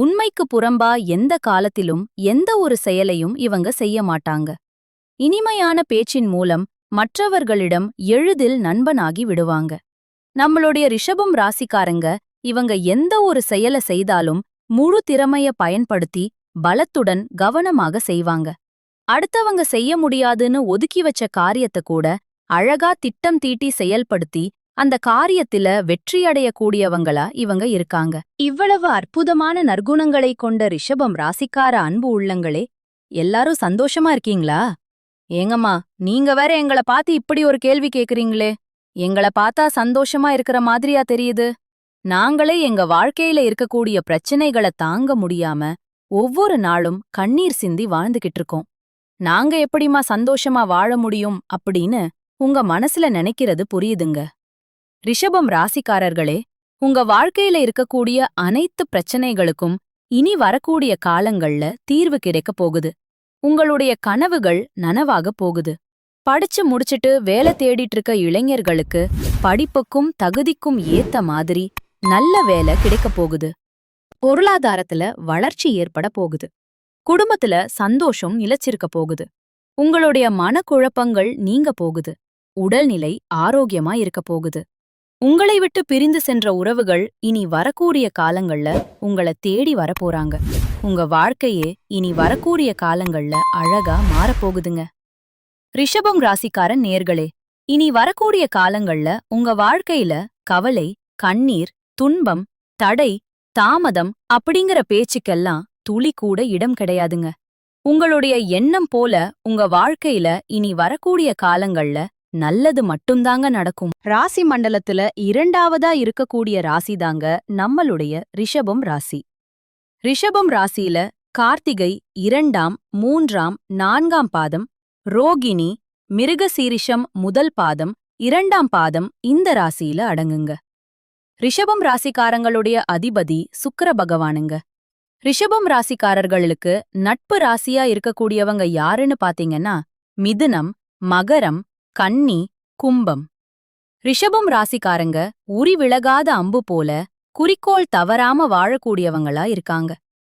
உண்மைக்கு புறம்பா எந்த காலத்திலும் எந்த ஒரு செயலையும் இவங்க செய்ய மாட்டாங்க. இனிமையான பேச்சின் மூலம் மற்றவர்களிடம் எளிதில் நண்பனாகி விடுவாங்க. நம்மளுடைய ரிஷபம் ராசிக்காரங்க இவங்க எந்த ஒரு செயல செய்தாலும் முழு திறமைய பயன்படுத்தி பலத்துடன் கவனமாக செய்வாங்க. அடுத்தவங்க செய்ய முடியாதுன்னு ஒதுக்கி வச்ச காரியத்தை கூட அழகா திட்டம் தீட்டி செயல்படுத்தி அந்த காரியத்தில வெற்றியடையக்கூடியவங்களா இவங்க இருக்காங்க. இவ்வளவு அற்புதமான நற்குணங்களை கொண்ட ரிஷபம் ராசிக்கார அன்பு உள்ளங்களே எல்லாரும் சந்தோஷமா இருக்கீங்களா? ஏங்கம்மா நீங்க வேற எங்கள பார்த்து இப்படி ஒரு கேள்வி கேக்குறீங்களே. எங்கள பார்த்தா சந்தோஷமா இருக்கிற மாதிரியா தெரியுது. நாங்களே எங்க வாழ்க்கையில இருக்கக்கூடிய பிரச்சனைகளை தாங்க முடியாம ஒவ்வொரு நாளும் கண்ணீர் சிந்தி வாழ்ந்துகிட்டு இருக்கோம். நாங்க எப்படிம்மா சந்தோஷமா வாழ முடியும் அப்படின்னு உங்க மனசுல நினைக்கிறது புரியுதுங்க. ரிஷபம் ராசிக்காரர்களே உங்க வாழ்க்கையில இருக்கக்கூடிய அனைத்து பிரச்சனைகளுக்கும் இனி வரக்கூடிய காலங்கள்ல தீர்வு கிடைக்கப் போகுது. உங்களுடைய கனவுகள் நனவாக போகுது. படிச்சு முடிச்சிட்டு வேலை தேடிட்டு இருக்க இளைஞர்களுக்கு படிப்புக்கும் தகுதிக்கும் ஏத்த மாதிரி நல்ல வேலை கிடைக்கப் போகுது. பொருளாதாரத்துல வளர்ச்சி ஏற்பட போகுது. குடும்பத்துல சந்தோஷம் நிலச்சிருக்க போகுது. உங்களுடைய மனக்குழப்பங்கள் நீங்க போகுது. உடல்நிலை ஆரோக்கியமா இருக்க போகுது. உங்களை விட்டு பிரிந்து சென்ற உறவுகள் இனி வரக்கூடிய காலங்கள்ல உங்கள தேடி வரப்போறாங்க. உங்க வாழ்க்கையே இனி வரக்கூடிய காலங்கள்ல அழகா மாறப்போகுதுங்க. ரிஷபம் ராசிக்காரன் நேர்களே இனி வரக்கூடிய காலங்கள்ல உங்க வாழ்க்கையில கவலை கண்ணீர் துன்பம் தடை தாமதம் அப்படிங்கிற பேச்சுக்கெல்லாம் துளி கூட இடம் கிடையாதுங்க. உங்களுடைய எண்ணம் போல உங்க வாழ்க்கையில இனி வரக்கூடிய காலங்கள்ல நல்லது மட்டும்தாங்க நடக்கும். ராசி மண்டலத்துல இரண்டாவதா இருக்கக்கூடிய ராசி தாங்க நம்மளுடைய ரிஷபம் ராசி. ரிஷபம் ராசியில கார்த்திகை இரண்டாம் மூன்றாம் நான்காம் பாதம் ரோகிணி மிருகசீரிஷம் முதல் பாதம் இரண்டாம் பாதம் இந்த ராசியில அடங்குங்க. ரிஷபம் ராசிக்காரங்களுடைய அதிபதி சுக்கர பகவானுங்க. ரிஷபம் ராசிக்காரர்களுக்கு நட்பு ராசியா இருக்கக்கூடியவங்க யாருன்னு பாத்தீங்கன்னா மிதுனம் மகரம் கன்னி கும்பம். ரிஷபம் ராசிக்காரங்க உரி விலகாத அம்பு போல குறிக்கோள் தவறாம வாழக்கூடியவங்களா இருக்காங்க.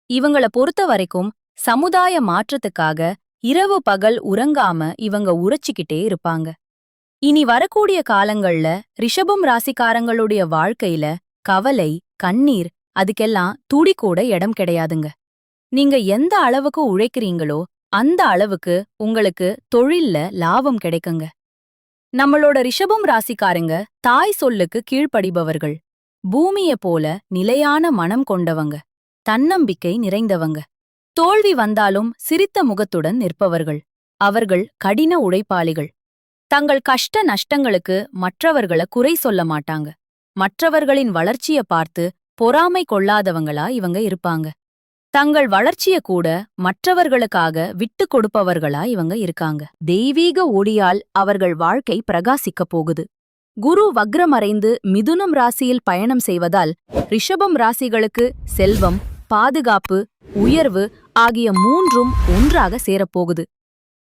இவங்கள பொறுத்த வரைக்கும் சமுதாய மாற்றத்துக்காக இரவு பகல் உறங்காம இவங்க உரைச்சிக்கிட்டே இருப்பாங்க. இனி வரக்கூடிய காலங்கள்ல ரிஷபம் ராசிக்காரங்களுடைய வாழ்க்கையில கவலை கண்ணீர் அதுக்கெல்லாம் துடி கூட இடம் கிடையாதுங்க. நீங்க எந்த அளவுக்கு உழைக்கிறீங்களோ அந்த அளவுக்கு உங்களுக்கு தொழில்ல லாபம் கிடைக்குங்க. நம்மளோட ரிஷபம் ராசிக்காரங்க தாய் சொல்லுக்கு கீழ்ப்படிபவர்கள். பூமிய போல நிலையான மனம் கொண்டவங்க. தன்னம்பிக்கை நிறைந்தவங்க. தோல்வி வந்தாலும் சிரித்த முகத்துடன் நிற்பவர்கள். அவர்கள் கடின உழைப்பாளிகள் தங்கள் கஷ்ட நஷ்டங்களுக்கு மற்றவர்கள குறை சொல்ல மாட்டாங்க. மற்றவர்களின் வளர்ச்சிய பார்த்து பொறாமை கொள்ளாதவங்களா இவங்க இருப்பாங்க. தங்கள் வளர்ச்சிய கூட மற்றவர்களுக்காக விட்டு கொடுப்பவர்களா இவங்க இருக்காங்க. தெய்வீக ஒளியால் அவர்கள் வாழ்க்கை பிரகாசிக்கப் போகுது. குரு வக்ரமறைந்து மிதுனம் ராசியில் பயணம் செய்வதால் ரிஷபம் ராசிகளுக்கு செல்வம் பாதுகாப்பு உயர்வு ஆகிய மூன்றும் ஒன்றாக சேரப்போகுது.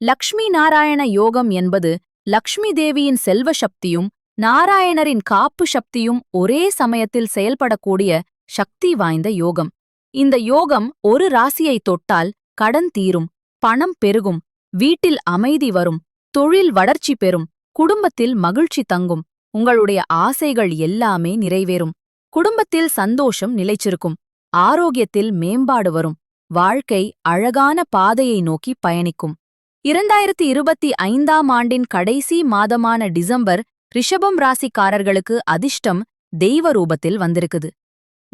லக்ஷ்மி நாராயண யோகம் என்பது லக்ஷ்மி தேவியின் செல்வ சக்தியும் நாராயணரின் காப்பு சக்தியும் ஒரே சமயத்தில் செயல்படக்கூடிய சக்தி வாய்ந்த யோகம். இந்த யோகம் ஒரு ராசியை தொட்டால் கடன் தீரும் பணம் பெருகும் வீட்டில் அமைதி வரும் தொழில் வளர்ச்சி பெறும் குடும்பத்தில் மகிழ்ச்சி தங்கும் உங்களுடைய ஆசைகள் எல்லாமே நிறைவேறும். குடும்பத்தில் சந்தோஷம் நிலைச்சிருக்கும் ஆரோக்கியத்தில் மேம்பாடு வரும் வாழ்க்கை அழகான பாதையை நோக்கி பயணிக்கும். இரண்டாயிரத்தி இருபத்தி ஐந்தாம் ஆண்டின் கடைசி மாதமான டிசம்பர் ரிஷபம் ராசிக்காரர்களுக்கு அதிர்ஷ்டம் தெய்வ ரூபத்தில் வந்திருக்குது.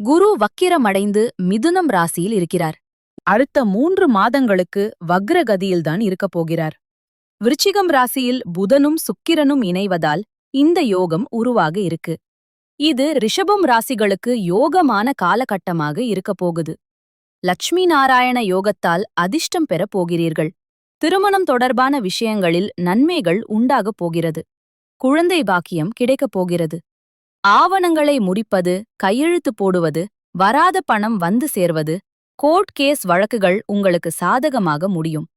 குரு வக்கிரமடைந்து மிதுனம் ராசியில் இருக்கிறார். அடுத்த மூன்று மாதங்களுக்கு வக்ரகதியில்தான் இருக்கப் போகிறார். விருச்சிகம் ராசியில் புதனும் சுக்கிரனும் இணைவதால் இந்த யோகம் உருவாக இருக்கு. இது ரிஷபம் ராசிகளுக்கு யோகமான காலகட்டமாக இருக்கப் போகுது. லட்சுமி நாராயண யோகத்தால் அதிர்ஷ்டம் பெறப் போகிறீர்கள். திருமணம் தொடர்பான விஷயங்களில் நன்மைகள் உண்டாகப் போகிறது. குழந்தை பாக்கியம் கிடைக்கப் போகிறது. ஆவணங்களை முடிப்பது கையெழுத்து போடுவது வராத பணம் வந்து சேர்வது கோர்ட் கேஸ் வழக்குகள் உங்களுக்கு சாதகமாக முடியும்.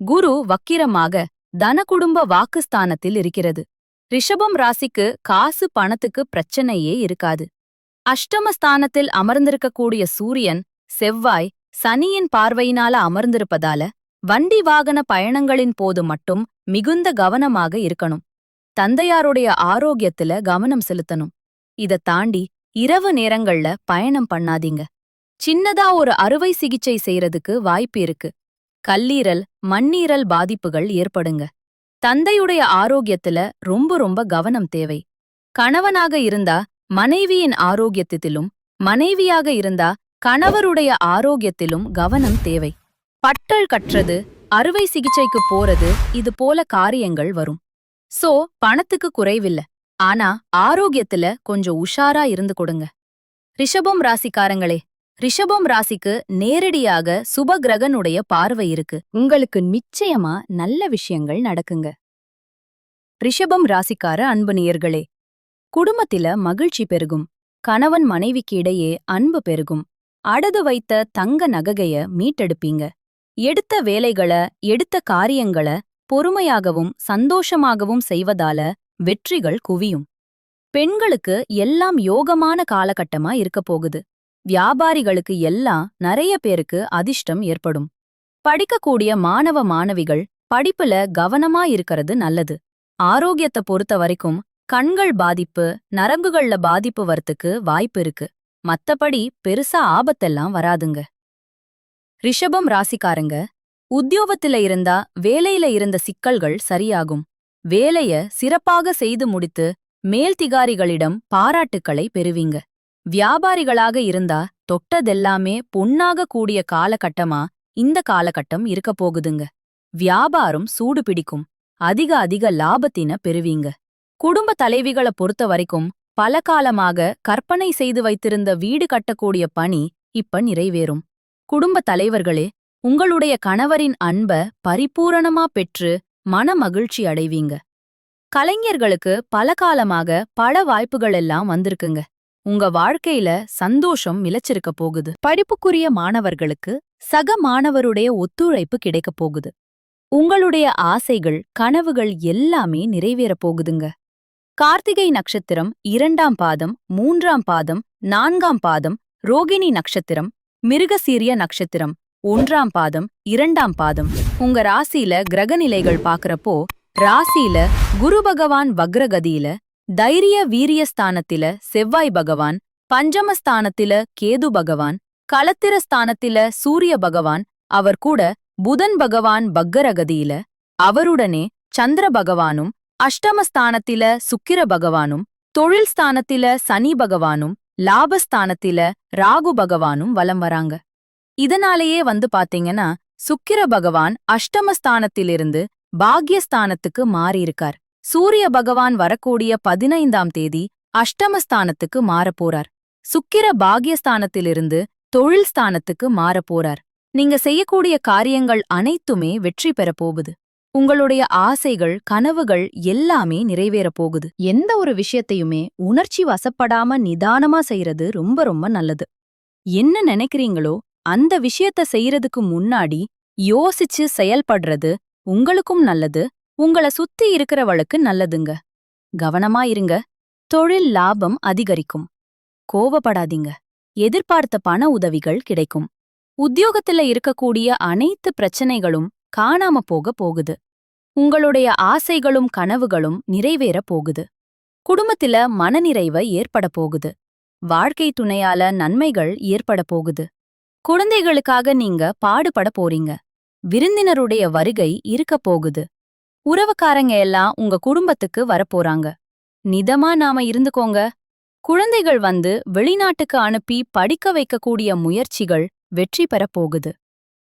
குரு வக்கிரமாக தன குடும்ப வாக்குஸ்தானத்தில் இருக்கிறது. ரிஷபம் ராசிக்கு காசு பணத்துக்கு பிரச்சனையே இருக்காது. அஷ்டமஸ்தானத்தில் அமர்ந்திருக்கக்கூடிய சூரியன் செவ்வாய் சனியின் பார்வையினால அமர்ந்திருப்பதால வண்டி வாகன பயணங்களின் போது மட்டும் மிகுந்த கவனமாக இருக்கணும். தந்தையாருடைய ஆரோக்கியத்துல கவனம் செலுத்தணும். இத தாண்டி இரவு நேரங்கள்ல பயணம் பண்ணாதீங்க. சின்னதா ஒரு அறுவை சிகிச்சை செய்யறதுக்கு வாய்ப்பு இருக்கு. கல்லீரல் மண்ணீரல் பாதிப்புகள் ஏற்படுங்க. தந்தையுடைய ஆரோக்கியத்துல ரொம்ப ரொம்ப கவனம் தேவை. கணவனாக இருந்தா மனைவியின் ஆரோக்கியத்திலும் மனைவியாக இருந்தா கணவருடைய ஆரோக்கியத்திலும் கவனம் தேவை. பட்டல் கற்றது அறுவை சிகிச்சைக்கு போறது இது போல காரியங்கள் வரும். சோ பணத்துக்கு குறைவில்ல. ஆனா ஆரோக்கியத்துல கொஞ்சம் உஷாரா இருந்து கொடுங்க. ரிஷபம் ராசிக்காரங்களே ரிஷபம் ராசிக்கு நேரடியாக சுபகிரகனுடைய பார்வை இருக்கு. உங்களுக்கு நிச்சயமா நல்ல விஷயங்கள் நடக்குங்க. ரிஷபம் ராசிக்கார அன்பு நேயர்களே குடும்பத்தில மகிழ்ச்சி பெருகும். கணவன் மனைவிக்கு இடையே அன்பு பெருகும். அடது வைத்த தங்க நககைய மீட்டெடுப்பீங்க. எடுத்த வேலைகள எடுத்த காரியங்கள பொறுமையாகவும் சந்தோஷமாகவும் செய்வதால வெற்றிகள் குவியும். பெண்களுக்கு எல்லாம் யோகமான காலகட்டமா இருக்கப் போகுது. வியாபாரிகளுக்கு எல்லாம் நிறைய பேருக்கு அதிர்ஷ்டம் ஏற்படும். படிக்கக்கூடிய மாணவ மாணவிகள் படிப்புல கவனமா இருக்கறது நல்லது. ஆரோக்கியத்தை பொறுத்த வரைக்கும் கண்கள் பாதிப்பு நரம்புகள்ல பாதிப்பு வரத்துக்கு வாய்ப்பு இருக்கு. மத்தபடி பெருசா ஆபத்தெல்லாம் வராதுங்க. ரிஷபம் ராசிக்காரங்க உத்தியோகத்தில இருந்தா வேலையில இருந்த சிக்கல்கள் சரியாகும். வேலைய சிறப்பாக செய்து முடித்து மேல்திகாரிகளிடம் பாராட்டுக்களை பெறுவீங்க. வியாபாரிகளாக இருந்தா தொட்டதெல்லாமே பொன்னாக கூடிய காலகட்டமா இந்த காலகட்டம் இருக்க போகுதுங்க. வியாபாரம் சூடு பிடிக்கும். அதிக அதிக லாபத்தின பெறுவீங்க. குடும்ப தலைவிகளை பொறுத்த வரைக்கும் பல காலமாக கற்பனை செய்து வைத்திருந்த வீடு கட்டக்கூடிய பணி இப்ப நிறைவேறும். குடும்ப தலைவர்களே உங்களுடைய கணவரின் அன்ப பரிபூரணமா பெற்று மன மகிழ்ச்சி அடைவீங்க. கலைஞர்களுக்கு பல காலமாக பல வாய்ப்புகள் எல்லாம் வந்திருக்குங்க. உங்க வாழ்க்கையில சந்தோஷம் மிளச்சிருக்க போகுது. படிப்புக்குரிய மாணவர்களுக்கு சக மாணவருடைய ஒத்துழைப்பு கிடைக்கப் போகுது. உங்களுடைய ஆசைகள் கனவுகள் எல்லாமே நிறைவேறப் போகுதுங்க. கார்த்திகை நட்சத்திரம் இரண்டாம் பாதம் மூன்றாம் பாதம் நான்காம் பாதம் ரோகிணி நட்சத்திரம் மிருகசீரிய நட்சத்திரம் ஒன்றாம் பாதம் இரண்டாம் பாதம். உங்க ராசியில கிரகநிலைகள் பாக்குறப்போ ராசியில குரு பகவான் வக்ரகதியில தைரிய வீரிய ஸ்தானத்தில செவ்வாய் பகவான் பஞ்சமஸ்தானத்தில கேது பகவான் களத்திர ஸ்தானத்தில சூரிய பகவான் அவர் கூட புதன் பகவான் பக்கரகதியில அவருடனே சந்திர பகவானும் அஷ்டமஸ்தானத்தில சுக்கிர பகவானும் தொழில் ஸ்தானத்தில சனி பகவானும் லாபஸ்தானத்தில ராகு பகவானும் வலம் வராங்க. இதனாலேயே வந்து பாத்தீங்கன்னா சுக்கிர பகவான் அஷ்டமஸ்தானத்திலிருந்து பாக்யஸ்தானத்துக்கு மாறியிருக்கார். சூரிய பகவான் வரக்கூடிய பதினைந்தாம் தேதி அஷ்டமஸ்தானத்துக்கு மாறப்போறார். சுக்கிர பாக்யஸ்தானத்திலிருந்து தொழில் ஸ்தானத்துக்கு மாறப்போறார். நீங்க செய்யக்கூடிய காரியங்கள் அனைத்துமே வெற்றி பெறப் போகுது. உங்களுடைய ஆசைகள் கனவுகள் எல்லாமே நிறைவேறப் போகுது. எந்த ஒரு விஷயத்தையுமே உணர்ச்சி வசப்படாம நிதானமா செய்யறது ரொம்ப ரொம்ப நல்லது. என்ன நினைக்கிறீங்களோ அந்த விஷயத்த செய்யறதுக்கு முன்னாடி யோசிச்சு செயல்படுறது உங்களுக்கும் நல்லது உங்கள சுத்தி இருக்கிறவளுக்கு நல்லதுங்க. கவனமா இருங்க. தொழில் லாபம் அதிகரிக்கும். கோவப்படாதீங்க. எதிர்பார்த்த பண உதவிகள் கிடைக்கும். உத்தியோகத்துல இருக்கக்கூடிய அனைத்து பிரச்சனைகளும் காணாம போக போகுது. உங்களுடைய ஆசைகளும் கனவுகளும் நிறைவேற போகுது. குடும்பத்தில மனநிறைவை ஏற்பட போகுது. வாழ்க்கை துணையால நன்மைகள் ஏற்பட போகுது. குழந்தைகளுக்காக நீங்க பாடுபட போறீங்க. விருந்தினருடைய வருகை இருக்க போகுது. உறவுக்காரங்க எல்லாம் உங்க குடும்பத்துக்கு வரப்போறாங்க நிதமா நாம இருந்துக்கோங்க. குழந்தைகள் வந்து வெளிநாட்டுக்கு அனுப்பி படிக்க வைக்கக்கூடிய முயற்சிகள் வெற்றி பெறப் போகுது.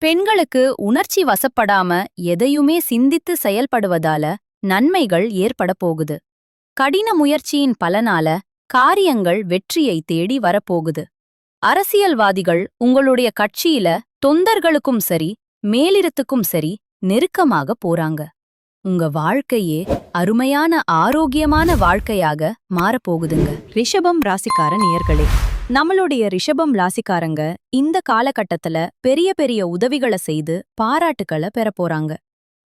பெண்களுக்கு உணர்ச்சி வசப்படாம எதையுமே சிந்தித்து செயல்படுவதால நன்மைகள் ஏற்பட போகுது. கடின முயற்சியின் பலனால காரியங்கள் வெற்றியை தேடி வரப்போகுது அரசியல்வாதிகள் உங்களுடைய கட்சியில தொந்தர்களுக்கும் சரி மேலிடத்துக்கும் சரி நெருக்கமாக போறாங்க. உங்க வாழ்க்கையே அருமையான ஆரோக்கியமான வாழ்க்கையாக மாறப்போகுதுங்க ரிஷபம் ராசிக்கார நேயர்களே நம்மளுடைய ரிஷபம் ராசிக்காரங்க இந்த காலகட்டத்துல பெரிய பெரிய உதவிகளை செய்து பாராட்டுக்களை பெற போறாங்க.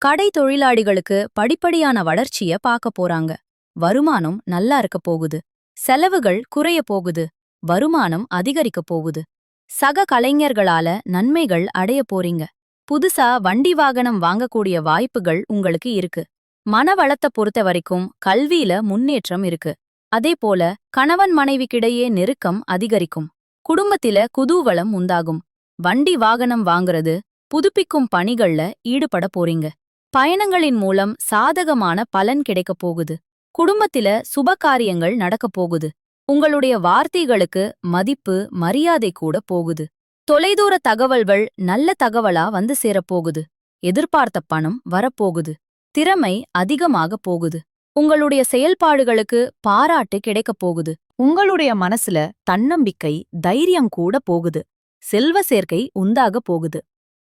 கடை தொழிலாளிகளுக்கு படிப்படியான வளர்ச்சிய பார்க்க போறாங்க. வருமானம் நல்லா இருக்க போகுது. செலவுகள் குறைய போகுது. வருமானம் அதிகரிக்கப் போகுது. சக கலைஞர்களால நன்மைகள் அடைய போறீங்க. புதுசா வண்டி வாகனம் வாங்கக்கூடிய வாய்ப்புகள் உங்களுக்கு இருக்கு. மனவளத்தை பொறுத்த வரைக்கும் கல்வியில முன்னேற்றம் இருக்கு. அதே போல கணவன் மனைவிக்கிடையே நெருக்கம் அதிகரிக்கும். குடும்பத்தில குதூவலம் உண்டாகும். வண்டி வாகனம் வாங்குறது புதுப்பிக்கும் பணிகள்ல ஈடுபட போறீங்க. பயணங்களின் மூலம் சாதகமான பலன் கிடைக்கப் போகுது. குடும்பத்தில சுபகாரியங்கள் நடக்கப் போகுது. உங்களுடைய வார்த்தைகளுக்கு மதிப்பு மரியாதை கூட போகுது. தொலைதூர தகவல்கள் நல்ல தகவலா வந்து சேரப்போகுது. எதிர்பார்த்த பணம் வரப்போகுது. திறமை அதிகமாக போகுது. உங்களுடைய செயல்பாடுகளுக்கு பாராட்டு கிடைக்கப் போகுது. உங்களுடைய மனசுல தன்னம்பிக்கை தைரியம் கூட போகுது. செல்வ சேர்க்கை உண்டாக போகுது.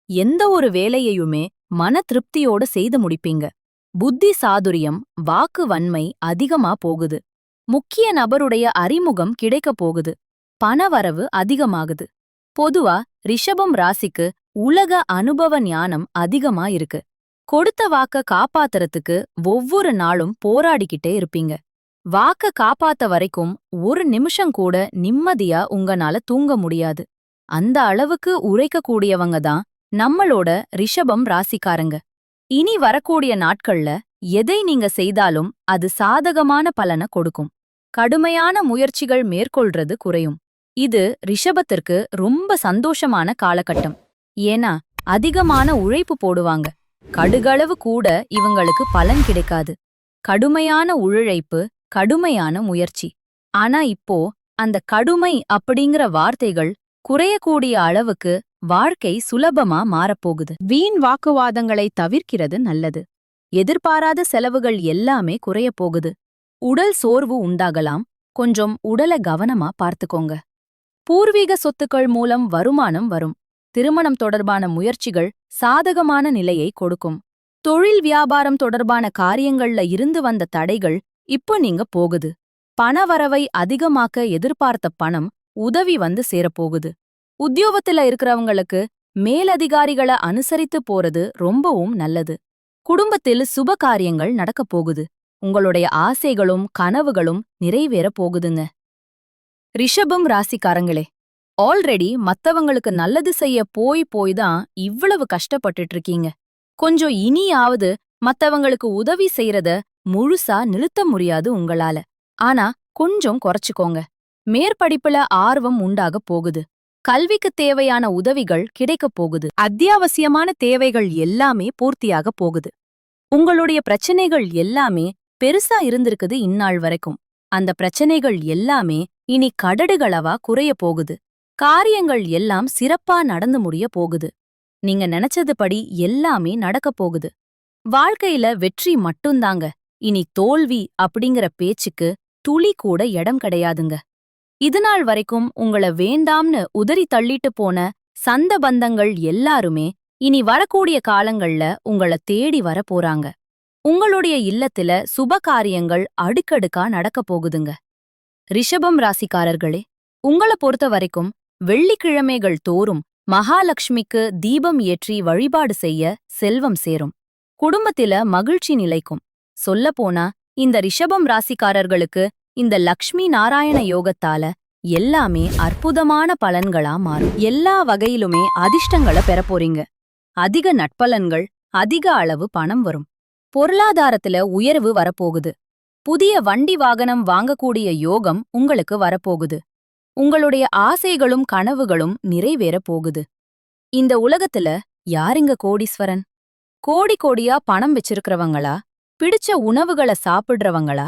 எந்த ஒரு வேலையையுமே மன திருப்தியோட செய்து முடிப்பீங்க. புத்தி சாதுரியம் வாக்கு வன்மை அதிகமா போகுது. முக்கிய நபருடைய அறிமுகம் கிடைக்கப் போகுது. பணவரவு அதிகமாகுது. பொதுவா ரிஷபம் ராசிக்கு உலக அனுபவ ஞானம் அதிகமா இருக்கு. கொடுத்த வாக்க காப்பாத்துறதுக்கு ஒவ்வொரு நாளும் போராடிக்கிட்டே இருப்பீங்க. வாக்க காப்பாத்த வரைக்கும் ஒரு நிமிஷம் கூட நிம்மதியா உங்கனால தூங்க முடியாது. அந்த அளவுக்கு உரைக்கக்கூடியவங்க தான் நம்மளோட ரிஷபம் ராசிக்காரங்க. இனி வரக்கூடிய நாட்கள்ல எதை நீங்க செய்தாலும் அது சாதகமான பலனை கொடுக்கும். கடுமையான முயற்சிகள் மேற்கொள்றது குறையும். இது ரிஷபத்திற்கு ரொம்ப சந்தோஷமான காலகட்டம். ஏன்னா அதிகமான உழைப்பு போடுவாங்க. கடுகளவு கூட இவங்களுக்கு பலன் கிடைக்காது. கடுமையான உழைப்பு கடுமையான முயற்சி. ஆனா இப்போ அந்த கடுமை அப்படிங்கிற வார்த்தைகள் குறையக்கூடிய அளவுக்கு வாழ்க்கை சுலபமா மாறப்போகுது. வீண் வாக்குவாதங்களை தவிர்க்கிறது நல்லது. எதிர்பாராத செலவுகள் எல்லாமே குறையப் போகுது. உடல் சோர்வு உண்டாகலாம். கொஞ்சம் உடல கவனமா பார்த்துக்கோங்க. பூர்வீக சொத்துக்கள் மூலம் வருமானம் வரும். திருமணம் தொடர்பான முயற்சிகள் சாதகமான நிலையை கொடுக்கும். தொழில் வியாபாரம் தொடர்பான காரியங்கள்ல இருந்து வந்த தடைகள் இப்போ நீங்க போகுது. பணவரவை அதிகமாக்க எதிர்பார்த்த பணம் உதவி வந்து சேரப்போகுது. உத்தியோகத்துல இருக்கிறவங்களுக்கு மேலதிகாரிகளை அனுசரித்து போறது ரொம்பவும் நல்லது. குடும்பத்தில் சுப காரியங்கள் நடக்கப் போகுது. உங்களுடைய ஆசைகளும் கனவுகளும் நிறைவேறப் போகுதுங்க. ரிஷபம் ராசிக்காரங்களே ஆல்ரெடி மத்தவங்களுக்கு நல்லது செய்ய போய் போய் தான் இவ்வளவு கஷ்டப்பட்டுட்டு இருக்கீங்க. கொஞ்சம் இனியாவது மத்தவங்களுக்கு உதவி செய்யறத முழுசா நிறுத்த முடியாது உங்களால. ஆனா கொஞ்சம் குறைச்சுக்கோங்க. மேற்படிப்புல ஆர்வம் உண்டாக போகுது. கல்விக்கு தேவையான உதவிகள் கிடைக்கப் போகுது. அத்தியாவசியமான தேவைகள் எல்லாமே பூர்த்தியாக போகுது. உங்களுடைய பிரச்சனைகள் எல்லாமே பெருசா இருந்திருக்குது இந்நாள் வரைக்கும். அந்த பிரச்சனைகள் எல்லாமே இனி கடடுகளவா குறைய போகுது. காரியங்கள் எல்லாம் சிறப்பா நடந்து முடிய போகுது. நீங்க நினைச்சதுபடி எல்லாமே நடக்கப் போகுது. வாழ்க்கையில வெற்றி மட்டும்தாங்க. இனி தோல்வி அப்படிங்கிற பேச்சுக்கு துளி கூட இடம் கிடையாதுங்க. இதுநாள் வரைக்கும் உங்கள வேண்டாம்னு உதறி தள்ளிட்டு போன சந்த பந்தங்கள் எல்லாருமே இனி வரக்கூடிய காலங்கள்ல உங்கள தேடி வர போறாங்க. உங்களுடைய இல்லத்துல சுப காரியங்கள் அடுக்கடுக்கா நடக்கப் போகுதுங்க. ரிஷபம் ராசிக்காரர்களே உங்கள பொறுத்த வரைக்கும் வெள்ளிக்கிழமைகள் தோறும் மகாலட்சுமிக்கு தீபம் ஏற்றி வழிபாடு செய்ய செல்வம் சேரும். குடும்பத்தில மகிழ்ச்சி நிலைக்கும். சொல்லப்போனா இந்த ரிஷபம் ராசிக்காரர்களுக்கு இந்த லக்ஷ்மி நாராயண யோகத்தால எல்லாமே அற்புதமான பலன்களா மாறும். எல்லா வகையிலுமே அதிர்ஷ்டங்களை பெறப்போறீங்க அதிக நட்பலன்கள் அதிக அளவு பணம் வரும். பொருளாதாரத்துல உயர்வு வரப்போகுது புதிய வண்டி வாகனம் வாங்கக்கூடிய யோகம் உங்களுக்கு வரப்போகுது உங்களுடைய ஆசைகளும் கனவுகளும் நிறைவேறப் போகுது. இந்த உலகத்துல யாருங்க கோடீஸ்வரன்? கோடி கோடியா பணம் வச்சிருக்கிறவங்களா? பிடிச்ச உணவுகளை சாப்பிடுறவங்களா?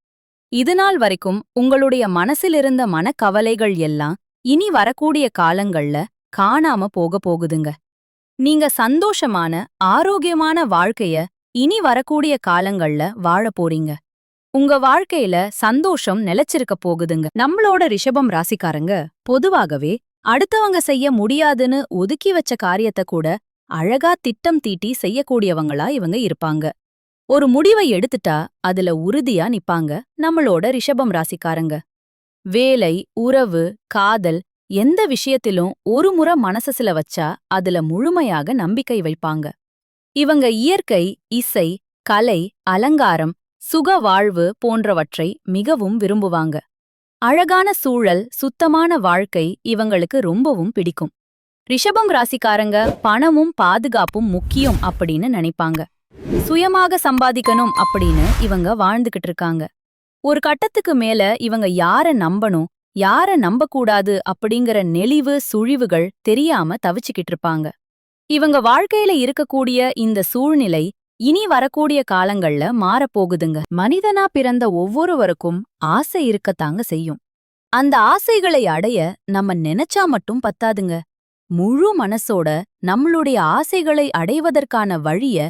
இதுநாள் வரைக்கும் உங்களுடைய மனசிலிருந்த மனக்கவலைகள் எல்லாம் இனி வரக்கூடிய காலங்கள்ல காணாம போக போகுதுங்க. நீங்க சந்தோஷமான ஆரோக்கியமான வாழ்க்கைய இனி வரக்கூடிய காலங்கள்ல வாழ போறீங்க. உங்க வாழ்க்கையில சந்தோஷம் நிலைச்சிருக்க போகுதுங்க. நம்மளோட ரிஷபம் ராசிக்காரங்க பொதுவாகவே அடுத்தவங்க செய்ய முடியாதுன்னு ஒதுக்கி வச்ச காரியத்தை கூட அழகா திட்டம் தீட்டி செய்யக்கூடியவங்களா இவங்க இருப்பாங்க. ஒரு முடிவை எடுத்துட்டா அதுல உறுதியா நிப்பாங்க நம்மளோட ரிஷபம் ராசிக்காரங்க. வேலை உறவு காதல் எந்த விஷயத்திலும் ஒரு முறை மனசுல வச்சா அதுல முழுமையாக நம்பிக்கை வைப்பாங்க. இவங்க இயற்கை இசை கலை அலங்காரம் சுக வாழ்வு போன்றவற்றை மிகவும் விரும்புவாங்க. அழகான சூழல் சுத்தமான வாழ்க்கை இவங்களுக்கு ரொம்பவும் பிடிக்கும். ரிஷபம் ராசிக்காரங்க பணமும் பாதுகாப்பும் முக்கியம் அப்படின்னு நினைப்பாங்க. சுயமாக சம்பாதிக்கணும் அப்படின்னு இவங்க வாழ்ந்துகிட்டு இருக்காங்க. ஒரு கட்டத்துக்கு மேல இவங்க யார நம்பணும் யார நம்பக்கூடாது அப்படிங்கிற நெளிவு சுழிவுகள் தெரியாம தவிச்சுக்கிட்டு இருப்பாங்க. இவங்க வாழ்க்கையில இருக்கக்கூடிய இந்த சூழ்நிலை இனி வரக்கூடிய காலங்கள்ல மாறப்போகுதுங்க. மனிதனா பிறந்த ஒவ்வொருவருக்கும் ஆசை இருக்கத்தாங்க செய்யும். அந்த ஆசைகளை அடைய நம்ம நினைச்சா மட்டும் பத்தாதுங்க. முழு மனசோட நம்மளுடைய ஆசைகளை அடைவதற்கான வழிய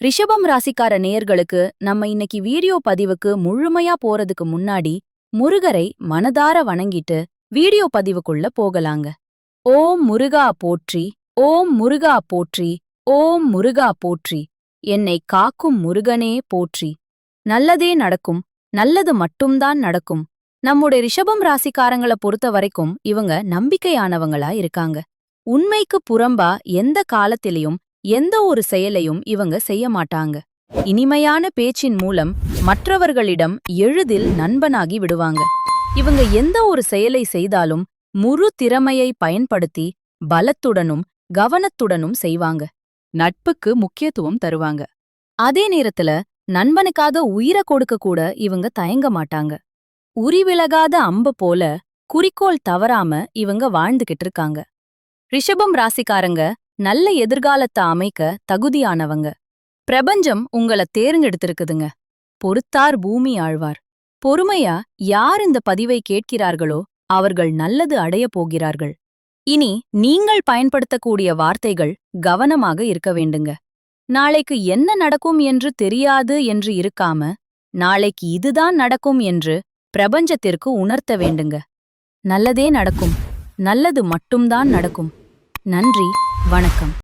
ரிஷபம் ராசிக்கார நேயர்களுக்கு நம்ம இன்னைக்கு வீடியோ பதிவுக்கு முழுமையா போறதுக்கு முன்னாடி முருகரை மனதார வணங்கிட்டு வீடியோ பதிவுக்குள்ள போகலாங்க. ஓம் முருகா போற்றி ஓம் முருகா போற்றி ஓம் முருகா போற்றி என்னை காக்கும் முருகனே போற்றி. நல்லதே நடக்கும் நல்லது மட்டும்தான் நடக்கும். நம்முடைய ரிஷபம் ராசிக்காரங்கள பொறுத்த வரைக்கும் இவங்க நம்பிக்கையானவங்களா இருக்காங்க. உண்மைக்கு புறம்பா எந்த காலத்திலையும் எந்த ஒரு செயலையும் இவங்க செய்ய மாட்டாங்க. இனிமையான பேச்சின் மூலம் மற்றவர்களிடம் எளிதில் நண்பனாகி விடுவாங்க. இவங்க எந்த ஒரு செயலை செய்தாலும் முழு திறமையை பயன்படுத்தி பலத்துடனும் கவனத்துடனும் செய்வாங்க. நட்புக்கு முக்கியத்துவம் தருவாங்க. அதே நேரத்துல நண்பனுக்காக உயிரை கொடுக்க கூட இவங்க தயங்க மாட்டாங்க. உரிவிலகாத அம்பு போல குறிக்கோள் தவறாம இவங்க வாழ்ந்துகிட்டு இருக்காங்க. ரிஷபம் ராசிக்காரங்க நல்ல எதிர்காலத்தை அமைக்க தகுதியானவங்க. பிரபஞ்சம் உங்கள தேர்ந்தெடுத்திருக்குதுங்க. பொறுத்தார் பூமி ஆழ்வார். பொறுமையா யார் இந்த பதிவை கேட்கிறார்களோ அவர்கள் நல்லது அடையப் போகிறார்கள். இனி நீங்கள் பயன்படுத்தக்கூடிய வார்த்தைகள் கவனமாக இருக்க வேண்டுங்க. நாளைக்கு என்ன நடக்கும் என்று தெரியாது என்று இருக்காம நாளைக்கு இதுதான் நடக்கும் என்று பிரபஞ்சத்திற்கு உணர்த்த வேண்டுங்க. நல்லதே நடக்கும். நல்லது மட்டும்தான் நடக்கும். நன்றி. வணக்கம்.